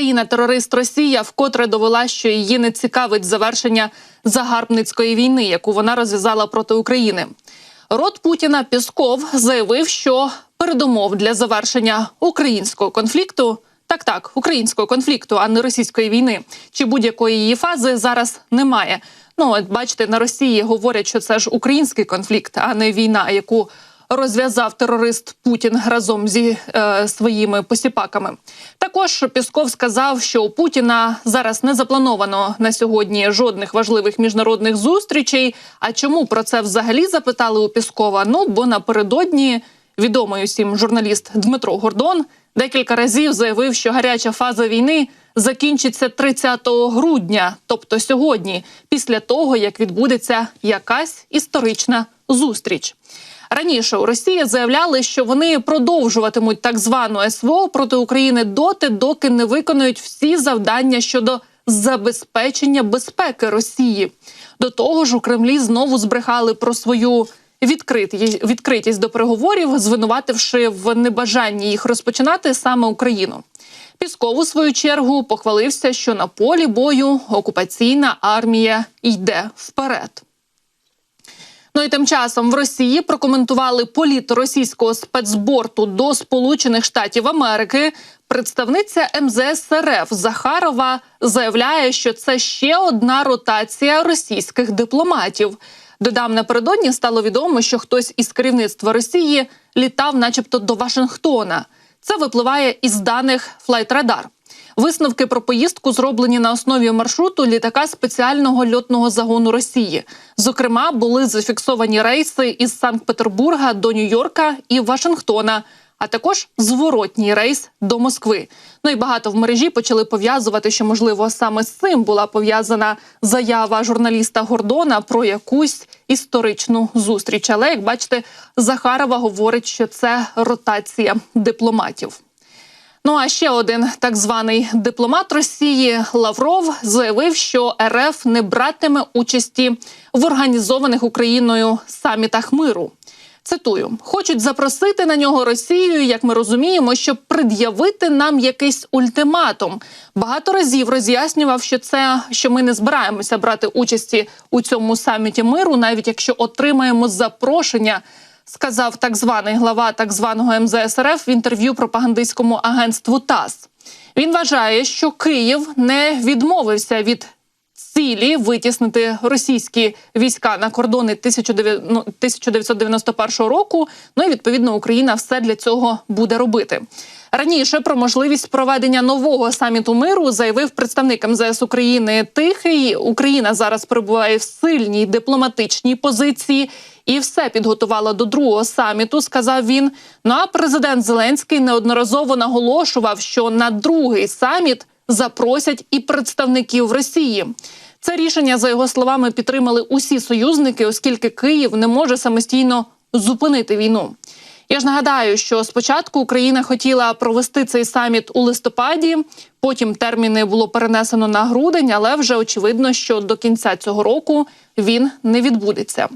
Країна-терорист Росія вкотре довела, що її не цікавить завершення загарбницької війни, яку вона розв'язала проти України. Рот Путіна Пісков заявив, що передумов для завершення українського конфлікту. Так, так, українського конфлікту, а не російської війни чи будь-якої її фази зараз немає. Ну, от бачите, на Росії говорять, що це ж український конфлікт, а не війна, яку розв'язав терорист Путін разом зі е, своїми посіпаками. Також Пісков сказав, що у Путіна зараз не заплановано на сьогодні жодних важливих міжнародних зустрічей. А чому про це взагалі запитали у Піскова? Ну бо напередодні відомий усім журналіст Дмитро Гордон декілька разів заявив, що гаряча фаза війни закінчиться 30 грудня, тобто сьогодні, після того як відбудеться якась історична зустріч. Раніше у Росії заявляли, що вони продовжуватимуть так звану СВО проти України доти, доки не виконують всі завдання щодо забезпечення безпеки Росії. До того ж, у Кремлі знову збрехали про свою відкритість, відкритість до переговорів, звинувативши в небажанні їх розпочинати саме Україну. Пісков у свою чергу похвалився, що на полі бою окупаційна армія йде вперед. Ну і тим часом в Росії прокоментували політ російського спецборту до Сполучених Штатів Америки. Представниця МЗС РФ Захарова заявляє, що це ще одна ротація російських дипломатів. Додам напередодні стало відомо, що хтось із керівництва Росії літав, начебто, до Вашингтона. Це випливає із даних Флайтрадар. Висновки про поїздку зроблені на основі маршруту літака спеціального льотного загону Росії. Зокрема, були зафіксовані рейси із Санкт-Петербурга до Нью-Йорка і Вашингтона, а також зворотній рейс до Москви. Ну і багато в мережі почали пов'язувати, що можливо саме з цим була пов'язана заява журналіста Гордона про якусь історичну зустріч. Але як бачите, Захарова говорить, що це ротація дипломатів. Ну а ще один так званий дипломат Росії Лавров заявив, що РФ не братиме участі в організованих Україною самітах миру. Цитую, хочуть запросити на нього Росію, як ми розуміємо, щоб пред'явити нам якийсь ультиматум. Багато разів роз'яснював, що це що ми не збираємося брати участі у цьому саміті миру, навіть якщо отримаємо запрошення сказав так званий глава так званого МЗС РФ в інтерв'ю пропагандистському агентству ТАСС. Він вважає, що Київ не відмовився від цілі витіснити російські війська на кордони 1991 ну, року. Ну і відповідно Україна все для цього буде робити. Раніше про можливість проведення нового саміту миру заявив представник МЗС України Тихий. Україна зараз перебуває в сильній дипломатичній позиції і все підготувала до другого саміту. Сказав він. Ну а президент Зеленський неодноразово наголошував, що на другий саміт запросять і представників Росії. Це рішення за його словами підтримали усі союзники, оскільки Київ не може самостійно зупинити війну. Я ж нагадаю, що спочатку Україна хотіла провести цей саміт у листопаді. Потім терміни було перенесено на грудень, але вже очевидно, що до кінця цього року він не відбудеться.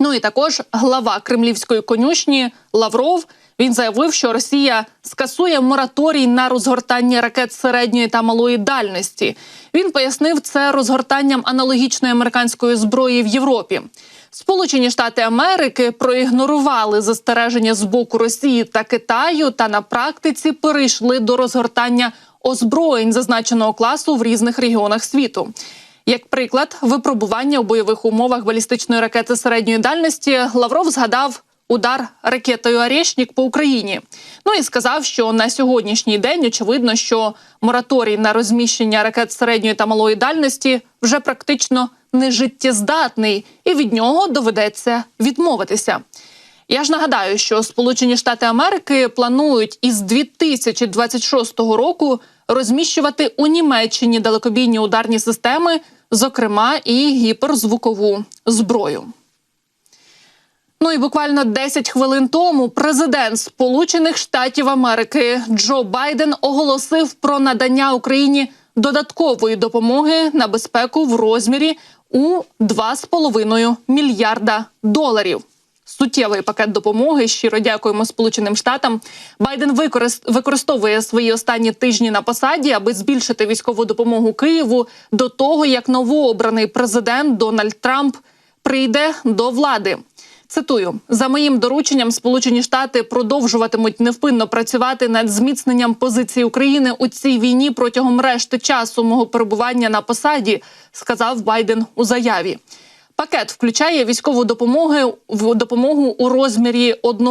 Ну і також глава кремлівської конюшні Лавров він заявив, що Росія скасує мораторій на розгортання ракет середньої та малої дальності. Він пояснив це розгортанням аналогічної американської зброї в Європі. Сполучені Штати Америки проігнорували застереження з боку Росії та Китаю, та на практиці перейшли до розгортання озброєнь зазначеного класу в різних регіонах світу. Як приклад випробування у бойових умовах балістичної ракети середньої дальності Лавров згадав удар ракетою «Орешник» по Україні. Ну і сказав, що на сьогоднішній день очевидно, що мораторій на розміщення ракет середньої та малої дальності вже практично не життєздатний, і від нього доведеться відмовитися. Я ж нагадаю, що Сполучені Штати Америки планують із 2026 року розміщувати у Німеччині далекобійні ударні системи, зокрема і гіперзвукову зброю. Ну і буквально 10 хвилин тому президент Сполучених Штатів Америки Джо Байден оголосив про надання Україні додаткової допомоги на безпеку в розмірі у 2,5 мільярда доларів. Суттєвий пакет допомоги. Щиро дякуємо Сполученим Штатам. Байден використовує свої останні тижні на посаді, аби збільшити військову допомогу Києву до того, як новообраний президент Дональд Трамп прийде до влади. Цитую за моїм дорученням, Сполучені Штати продовжуватимуть невпинно працювати над зміцненням позиції України у цій війні протягом решти часу мого перебування на посаді, сказав Байден у заяві. Пакет включає військову допомогу в допомогу у розмірі 1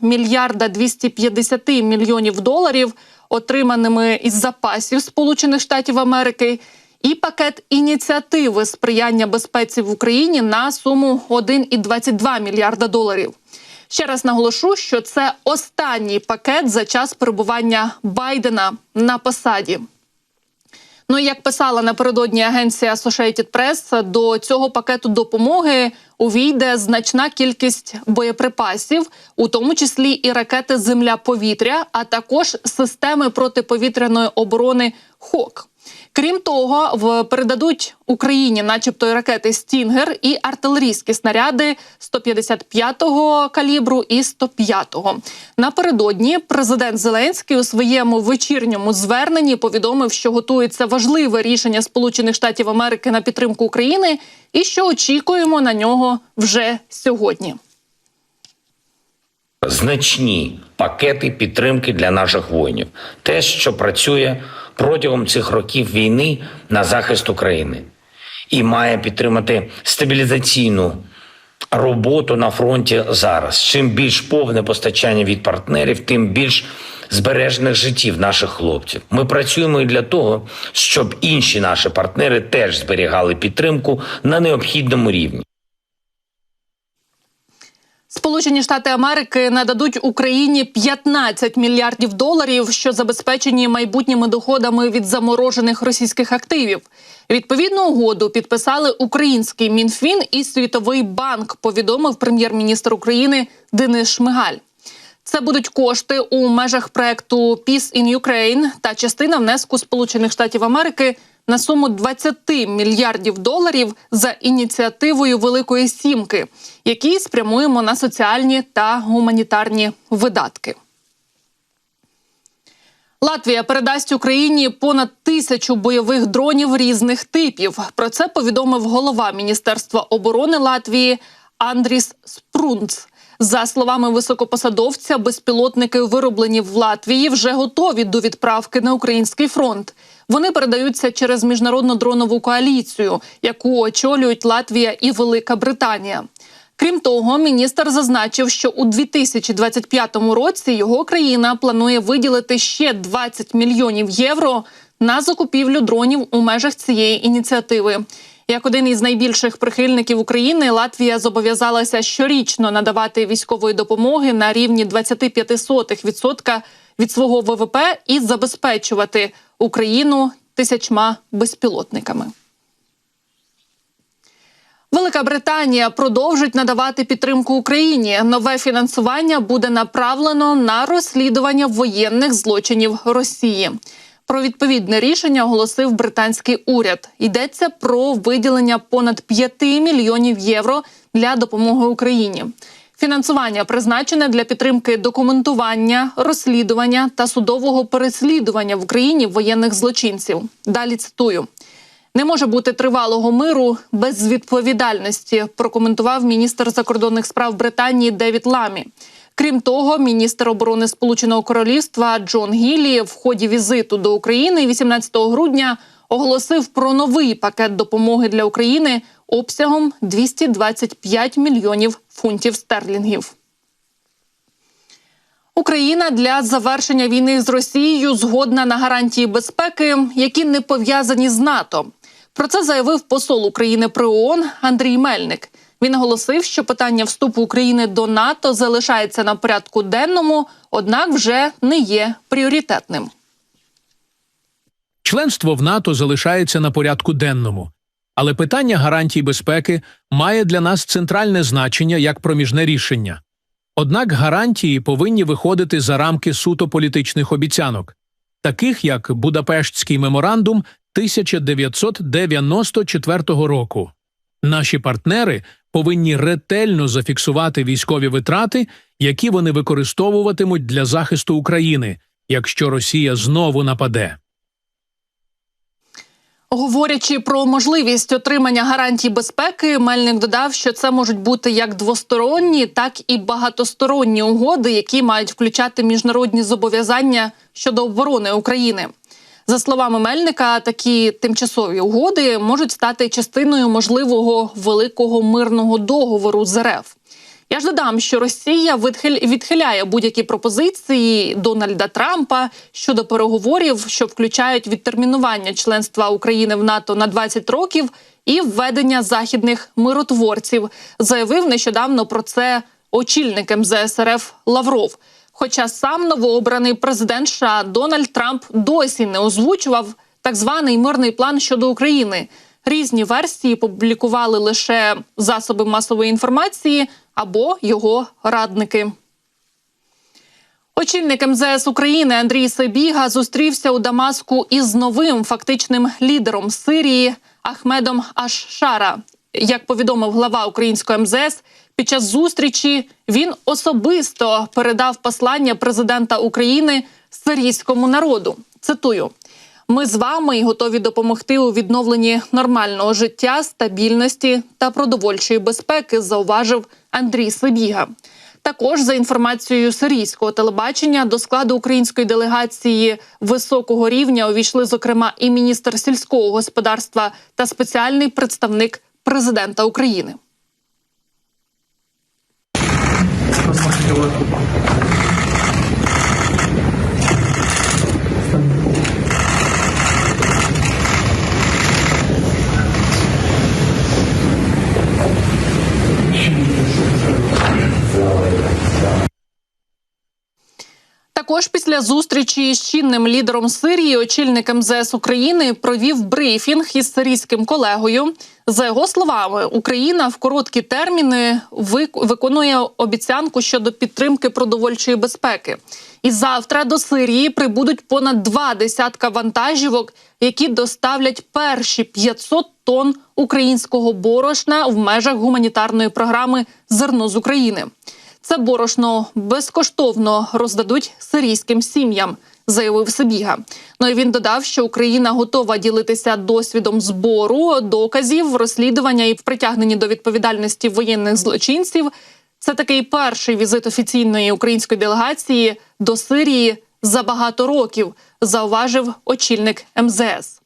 мільярда 250 мільйонів доларів, отриманими із запасів Сполучених Штатів Америки, і пакет ініціативи сприяння безпеці в Україні на суму 1,22 мільярда доларів. Ще раз наголошу, що це останній пакет за час перебування Байдена на посаді. Ну, як писала напередодні агенція Associated Press, до цього пакету допомоги увійде значна кількість боєприпасів, у тому числі і ракети Земля-повітря, а також системи протиповітряної оборони ХОК. Крім того, в передадуть Україні, начебто, і ракети Стінгер і артилерійські снаряди 155-го калібру і 105-го. Напередодні президент Зеленський у своєму вечірньому зверненні повідомив, що готується важливе рішення Сполучених Штатів Америки на підтримку України, і що очікуємо на нього вже сьогодні. значні пакети підтримки для наших воїнів. Те, що працює протягом цих років війни на захист України, і має підтримати стабілізаційну роботу на фронті зараз. Чим більш повне постачання від партнерів, тим більш збережених життів наших хлопців. Ми працюємо і для того, щоб інші наші партнери теж зберігали підтримку на необхідному рівні. Сполучені Штати Америки нададуть Україні 15 мільярдів доларів, що забезпечені майбутніми доходами від заморожених російських активів. Відповідну угоду підписали український мінфін і Світовий банк. Повідомив прем'єр-міністр України Денис Шмигаль. Це будуть кошти у межах проекту Peace in Ukraine та частина внеску Сполучених Штатів Америки на суму 20 мільярдів доларів за ініціативою Великої Сімки, які спрямуємо на соціальні та гуманітарні видатки. Латвія передасть Україні понад тисячу бойових дронів різних типів. Про це повідомив голова Міністерства оборони Латвії Андріс Спрунц. За словами високопосадовця, безпілотники, вироблені в Латвії, вже готові до відправки на український фронт. Вони передаються через міжнародну дронову коаліцію, яку очолюють Латвія і Велика Британія. Крім того, міністр зазначив, що у 2025 році його країна планує виділити ще 20 мільйонів євро на закупівлю дронів у межах цієї ініціативи. Як один із найбільших прихильників України, Латвія зобов'язалася щорічно надавати військової допомоги на рівні 25% від свого ВВП і забезпечувати Україну тисячма безпілотниками. Велика Британія продовжить надавати підтримку Україні. Нове фінансування буде направлено на розслідування воєнних злочинів Росії. Про відповідне рішення оголосив британський уряд. Йдеться про виділення понад 5 мільйонів євро для допомоги Україні. Фінансування призначене для підтримки документування, розслідування та судового переслідування в Україні воєнних злочинців. Далі цитую. Не може бути тривалого миру без відповідальності. Прокоментував міністр закордонних справ Британії Девід Ламі. Крім того, міністр оборони Сполученого Королівства Джон Гіллі в ході візиту до України 18 грудня оголосив про новий пакет допомоги для України обсягом 225 мільйонів фунтів стерлінгів. Україна для завершення війни з Росією згодна на гарантії безпеки, які не пов'язані з НАТО. Про це заявив посол України при ООН Андрій Мельник. Він оголосив, що питання вступу України до НАТО залишається на порядку денному, однак вже не є пріоритетним. Членство в НАТО залишається на порядку денному, але питання гарантій безпеки має для нас центральне значення як проміжне рішення. Однак гарантії повинні виходити за рамки суто політичних обіцянок, таких як Будапештський меморандум 1994 року. Наші партнери повинні ретельно зафіксувати військові витрати, які вони використовуватимуть для захисту України, якщо Росія знову нападе. Говорячи про можливість отримання гарантій безпеки, Мельник додав, що це можуть бути як двосторонні, так і багатосторонні угоди, які мають включати міжнародні зобов'язання щодо оборони України. За словами Мельника, такі тимчасові угоди можуть стати частиною можливого великого мирного договору з РФ. Я ж додам, що Росія відхиляє будь-які пропозиції Дональда Трампа щодо переговорів, що включають відтермінування членства України в НАТО на 20 років і введення західних миротворців. Заявив нещодавно про це очільник МЗС РФ Лавров. Хоча сам новообраний президент США Дональд Трамп досі не озвучував так званий мирний план щодо України. Різні версії публікували лише засоби масової інформації або його радники. Очільник МЗС України Андрій Сабіга зустрівся у Дамаску із новим фактичним лідером Сирії Ахмедом Аш-Шара. Як повідомив глава українського МЗС, під час зустрічі він особисто передав послання президента України сирійському народу. Цитую. Ми з вами готові допомогти у відновленні нормального життя, стабільності та продовольчої безпеки, зауважив Андрій Сибіга. Також за інформацією сирійського телебачення до складу української делегації високого рівня увійшли зокрема і міністр сільського господарства та спеціальний представник президента України. Дякую. Також після зустрічі з чинним лідером Сирії, очільник МЗС України провів брифінг із сирійським колегою. За його словами, Україна в короткі терміни вик- виконує обіцянку щодо підтримки продовольчої безпеки. І завтра до Сирії прибудуть понад два десятка вантажівок, які доставлять перші 500 тонн українського борошна в межах гуманітарної програми Зерно з України. Це борошно безкоштовно роздадуть сирійським сім'ям, заявив Сибіга. Ну і він додав, що Україна готова ділитися досвідом збору, доказів, розслідування і в притягненні до відповідальності воєнних злочинців. Це такий перший візит офіційної української делегації до Сирії за багато років, зауважив очільник МЗС.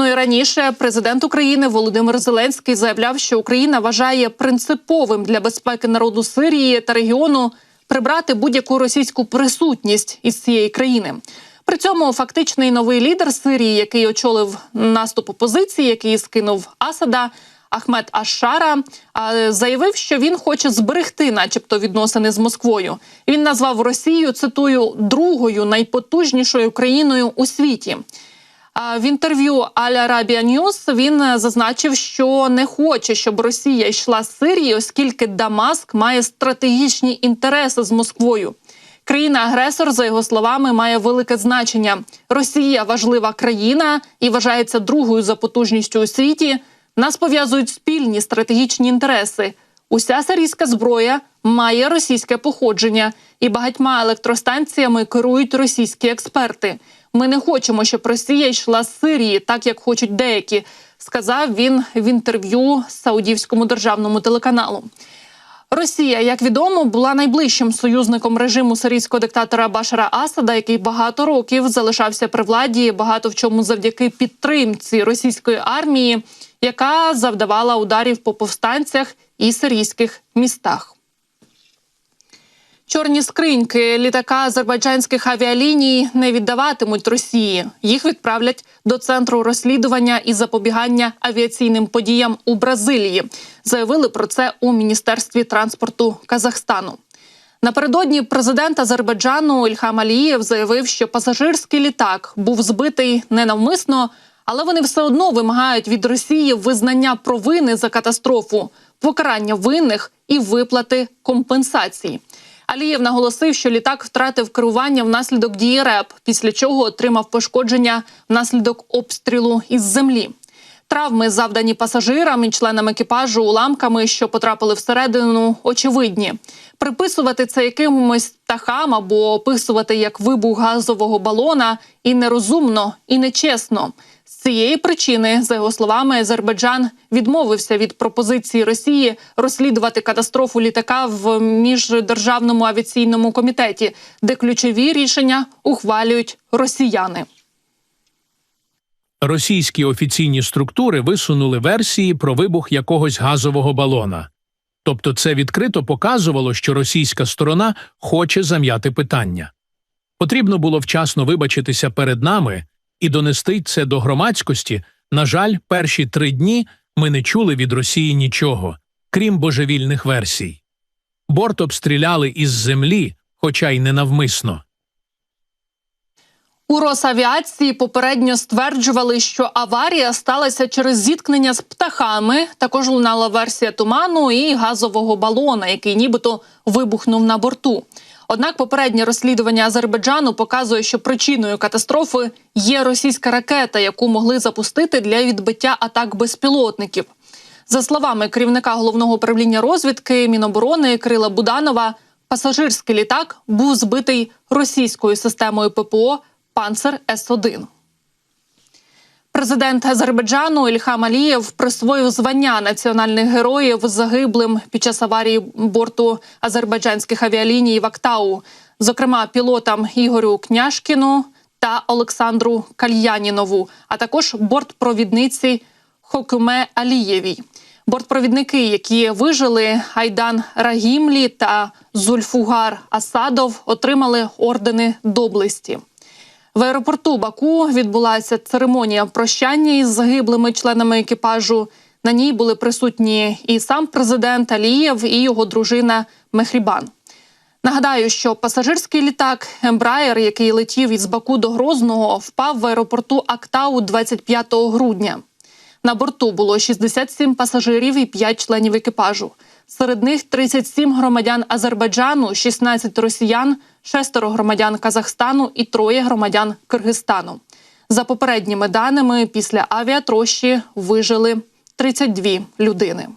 Ну і раніше президент України Володимир Зеленський заявляв, що Україна вважає принциповим для безпеки народу Сирії та регіону прибрати будь-яку російську присутність із цієї країни. При цьому фактичний новий лідер Сирії, який очолив наступ опозиції, який скинув Асада. Ахмед Ашара заявив, що він хоче зберегти, начебто, відносини з Москвою. Він назвав Росію цитую другою найпотужнішою країною у світі. В інтерв'ю Аль Арабія Ньюс він е, зазначив, що не хоче, щоб Росія йшла з Сирії, оскільки Дамаск має стратегічні інтереси з Москвою. Країна-агресор, за його словами, має велике значення. Росія важлива країна і вважається другою за потужністю у світі. Нас пов'язують спільні стратегічні інтереси. Уся сирійська зброя має російське походження, і багатьма електростанціями керують російські експерти. Ми не хочемо, щоб Росія йшла з Сирії, так як хочуть деякі, сказав він в інтерв'ю Саудівському державному телеканалу. Росія, як відомо, була найближчим союзником режиму сирійського диктатора Башара Асада, який багато років залишався при владі, багато в чому завдяки підтримці російської армії, яка завдавала ударів по повстанцях і сирійських містах. Чорні скриньки літака азербайджанських авіаліній не віддаватимуть Росії. Їх відправлять до центру розслідування і запобігання авіаційним подіям у Бразилії. Заявили про це у міністерстві транспорту Казахстану. Напередодні президент Азербайджану Ільхам Алієв заявив, що пасажирський літак був збитий ненавмисно, але вони все одно вимагають від Росії визнання провини за катастрофу, покарання винних і виплати компенсацій. Алієв наголосив, що літак втратив керування внаслідок дії РЕП, після чого отримав пошкодження внаслідок обстрілу із землі. Травми, завдані пасажирам і членам екіпажу уламками, що потрапили всередину, очевидні. Приписувати це якимось птахам або описувати як вибух газового балона і нерозумно, і нечесно. Цієї причини, за його словами, Азербайджан відмовився від пропозиції Росії розслідувати катастрофу літака в міждержавному авіаційному комітеті, де ключові рішення ухвалюють росіяни. Російські офіційні структури висунули версії про вибух якогось газового балона. Тобто це відкрито показувало, що російська сторона хоче зам'яти питання. Потрібно було вчасно вибачитися перед нами і донести це до громадськості. На жаль, перші три дні ми не чули від Росії нічого, крім божевільних версій. Борт обстріляли із землі, хоча й ненавмисно. У Росавіації попередньо стверджували, що аварія сталася через зіткнення з птахами. Також лунала версія туману і газового балона, який нібито вибухнув на борту. Однак попереднє розслідування Азербайджану показує, що причиною катастрофи є російська ракета, яку могли запустити для відбиття атак безпілотників. За словами керівника головного управління розвідки Міноборони Крила Буданова, пасажирський літак був збитий російською системою ППО Панцер С-1. Президент Азербайджану Ільхам Алієв присвоїв звання національних героїв загиблим під час аварії борту азербайджанських авіаліній в Актау, зокрема пілотам Ігорю Княшкіну та Олександру Кальянінову, а також бортпровідниці Хокюме Алієвій. Бортпровідники, які вижили Айдан Рагімлі та Зульфугар Асадов, отримали ордени доблесті. В аеропорту Баку відбулася церемонія прощання із загиблими членами екіпажу. На ній були присутні і сам президент Алієв, і його дружина Мехрібан. Нагадаю, що пасажирський літак Ембраєр, який летів із Баку до Грозного, впав в аеропорту Актау 25 грудня. На борту було 67 пасажирів і 5 членів екіпажу. Серед них 37 громадян Азербайджану, 16 росіян, шестеро громадян Казахстану і троє громадян Киргизстану. За попередніми даними, після авіатрощі вижили 32 людини.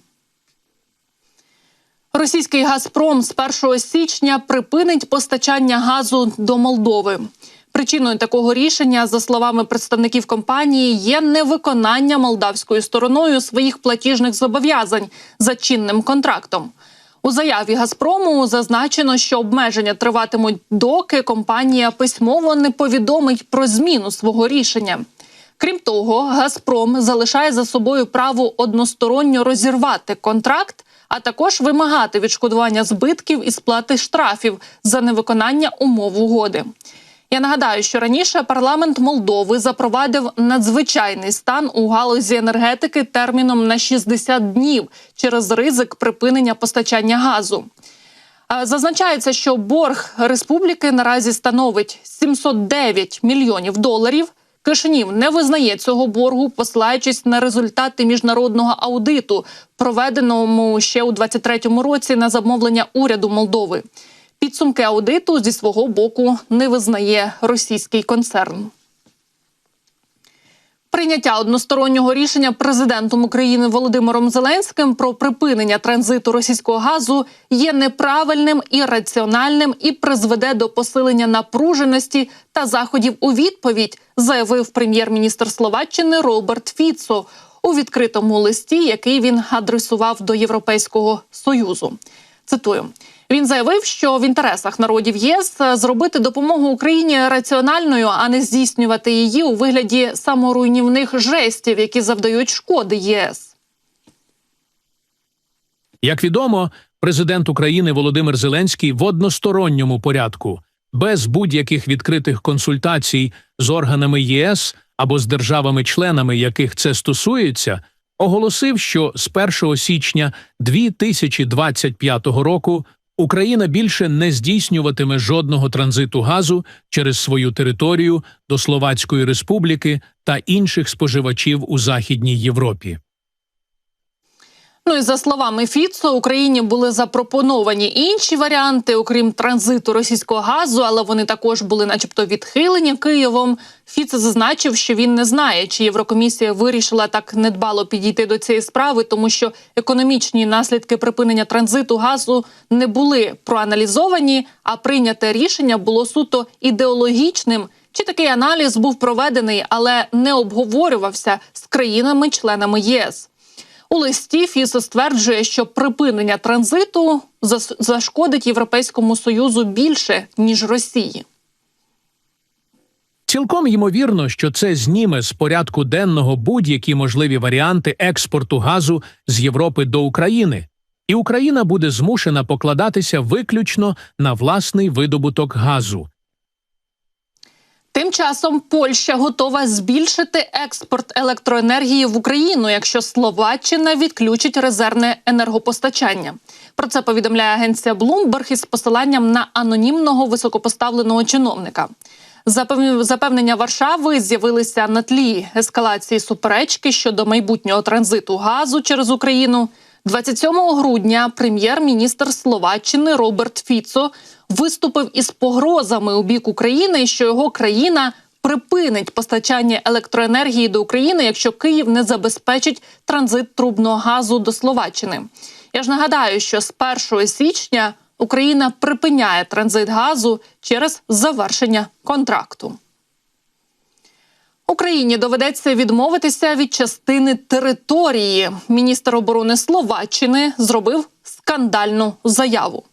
Російський Газпром з 1 січня припинить постачання газу до Молдови. Причиною такого рішення, за словами представників компанії, є невиконання молдавською стороною своїх платіжних зобов'язань за чинним контрактом. У заяві Газпрому зазначено, що обмеження триватимуть, доки компанія письмово не повідомить про зміну свого рішення. Крім того, Газпром залишає за собою право односторонньо розірвати контракт, а також вимагати відшкодування збитків і сплати штрафів за невиконання умов угоди. Я нагадаю, що раніше парламент Молдови запровадив надзвичайний стан у галузі енергетики терміном на 60 днів через ризик припинення постачання газу. Е, Зазначається, що борг республіки наразі становить 709 мільйонів доларів. Кишинів не визнає цього боргу, посилаючись на результати міжнародного аудиту, проведеному ще у 23-му році на замовлення уряду Молдови. Підсумки аудиту зі свого боку не визнає російський концерн. Прийняття одностороннього рішення президентом України Володимиром Зеленським про припинення транзиту російського газу є неправильним і раціональним і призведе до посилення напруженості та заходів у відповідь, заявив прем'єр-міністр Словаччини Роберт Фіцо у відкритому листі, який він адресував до Європейського союзу. Цитую. Він заявив, що в інтересах народів ЄС зробити допомогу Україні раціональною, а не здійснювати її у вигляді саморуйнівних жестів, які завдають шкоди ЄС. Як відомо, президент України Володимир Зеленський в односторонньому порядку, без будь-яких відкритих консультацій з органами ЄС або з державами-членами, яких це стосується, оголосив, що з 1 січня 2025 року Україна більше не здійснюватиме жодного транзиту газу через свою територію до Словацької Республіки та інших споживачів у Західній Європі. Ну і за словами Фіцо, Україні були запропоновані інші варіанти, окрім транзиту російського газу, але вони також були, начебто, відхилені Києвом. Фіцо зазначив, що він не знає, чи Єврокомісія вирішила так недбало підійти до цієї справи, тому що економічні наслідки припинення транзиту газу не були проаналізовані, а прийняте рішення було суто ідеологічним. Чи такий аналіз був проведений, але не обговорювався з країнами-членами ЄС? У листі Фісо стверджує, що припинення транзиту зашкодить Європейському союзу більше ніж Росії. Цілком ймовірно, що це зніме з порядку денного будь-які можливі варіанти експорту газу з Європи до України, і Україна буде змушена покладатися виключно на власний видобуток газу. Тим часом Польща готова збільшити експорт електроенергії в Україну, якщо Словаччина відключить резервне енергопостачання. Про це повідомляє агенція Bloomberg із посиланням на анонімного високопоставленого чиновника. Запев- Запевнення Варшави з'явилися на тлі ескалації суперечки щодо майбутнього транзиту газу через Україну. 27 грудня прем'єр-міністр Словаччини Роберт Фіцо виступив із погрозами у бік України, що його країна припинить постачання електроенергії до України, якщо Київ не забезпечить транзит трубного газу до Словаччини. Я ж нагадаю, що з 1 січня Україна припиняє транзит газу через завершення контракту. Україні доведеться відмовитися від частини території. Міністр оборони Словаччини зробив скандальну заяву.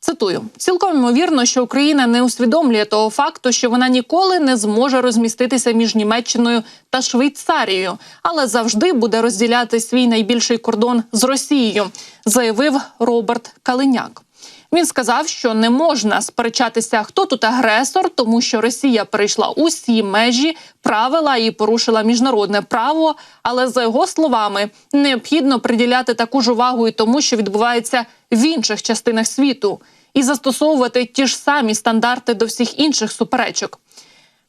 Цитую: цілком ймовірно, що Україна не усвідомлює того факту, що вона ніколи не зможе розміститися між Німеччиною та Швейцарією, але завжди буде розділяти свій найбільший кордон з Росією, заявив Роберт Калиняк. Він сказав, що не можна сперечатися, хто тут агресор, тому що Росія перейшла усі межі, правила і порушила міжнародне право. Але за його словами, необхідно приділяти таку ж увагу і тому, що відбувається в інших частинах світу, і застосовувати ті ж самі стандарти до всіх інших суперечок.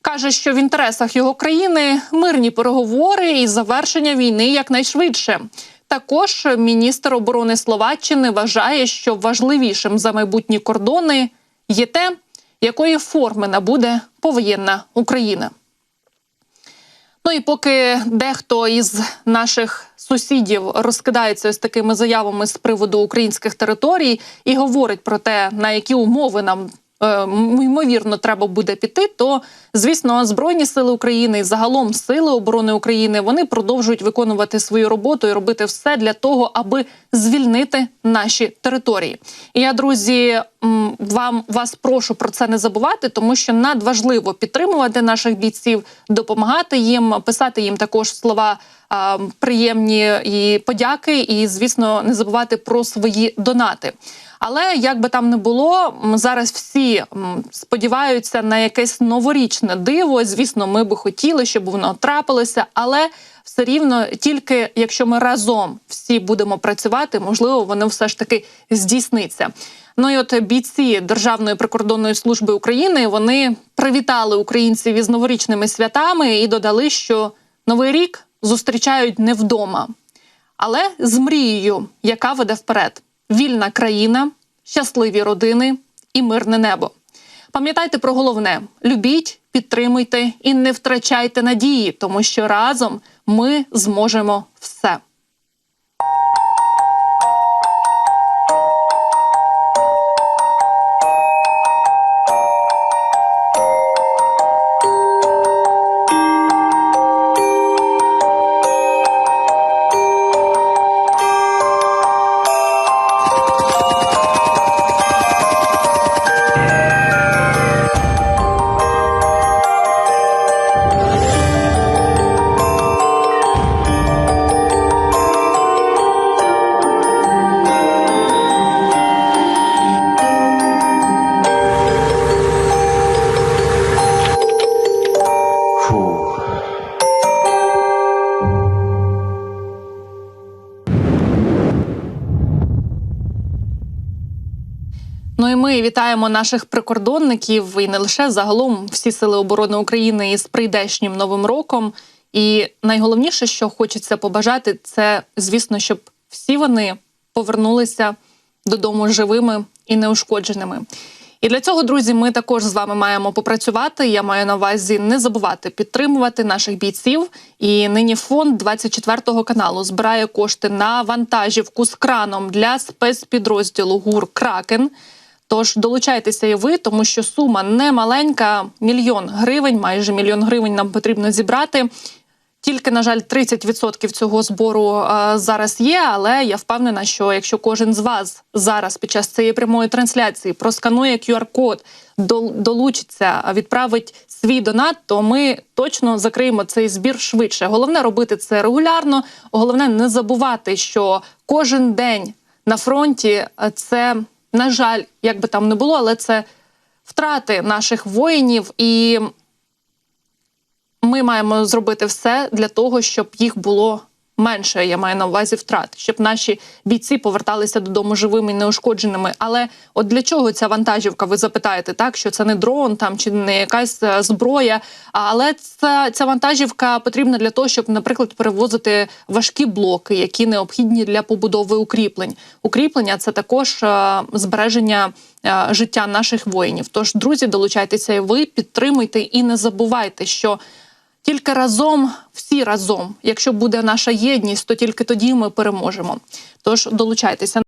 Каже, що в інтересах його країни мирні переговори і завершення війни якнайшвидше. Також міністр оборони Словаччини вважає, що важливішим за майбутні кордони є те, якої форми набуде повоєнна Україна. Ну і поки дехто із наших сусідів розкидається ось такими заявами з приводу українських територій і говорить про те, на які умови нам ймовірно треба буде піти, то звісно, збройні сили України і загалом сили оборони України вони продовжують виконувати свою роботу і робити все для того, аби звільнити наші території. І я, друзі, вам вас прошу про це не забувати, тому що надважливо підтримувати наших бійців, допомагати їм, писати їм також слова. Приємні і подяки, і звісно, не забувати про свої донати. Але як би там не було, зараз всі сподіваються на якесь новорічне диво. Звісно, ми би хотіли, щоб воно трапилося, але все рівно тільки якщо ми разом всі будемо працювати, можливо, воно все ж таки здійсниться. Ну і от бійці Державної прикордонної служби України вони привітали українців із новорічними святами і додали, що новий рік зустрічають не вдома, але з мрією, яка веде вперед: вільна країна, щасливі родини і мирне небо. Пам'ятайте про головне: любіть, підтримуйте і не втрачайте надії, тому що разом ми зможемо все. Вітаємо наших прикордонників і не лише загалом всі сили оборони України із прийдешнім новим роком. І найголовніше, що хочеться побажати, це звісно, щоб всі вони повернулися додому живими і неушкодженими. І для цього, друзі, ми також з вами маємо попрацювати. Я маю на увазі не забувати підтримувати наших бійців. І нині фонд 24-го каналу збирає кошти на вантажівку з краном для спецпідрозділу ГУР Кракен. Тож долучайтеся і ви, тому що сума не маленька, мільйон гривень, майже мільйон гривень нам потрібно зібрати. Тільки, на жаль, 30% цього збору е, зараз є. Але я впевнена, що якщо кожен з вас зараз під час цієї прямої трансляції просканує QR-код, дол- долучиться, відправить свій донат, то ми точно закриємо цей збір швидше. Головне робити це регулярно. Головне не забувати, що кожен день на фронті е, це, на жаль, як би там не було, але це втрати наших воїнів. І ми маємо зробити все для того, щоб їх було менше. Я маю на увазі втрат, щоб наші бійці поверталися додому живими і неушкодженими. Але от для чого ця вантажівка? Ви запитаєте, так що це не дрон там чи не якась е, зброя. Але ця, ця вантажівка потрібна для того, щоб, наприклад, перевозити важкі блоки, які необхідні для побудови укріплень. Укріплення це також е, збереження е, життя наших воїнів. Тож, друзі, долучайтеся і ви підтримуйте і не забувайте, що тільки разом, всі разом, якщо буде наша єдність, то тільки тоді ми переможемо. Тож долучайтеся.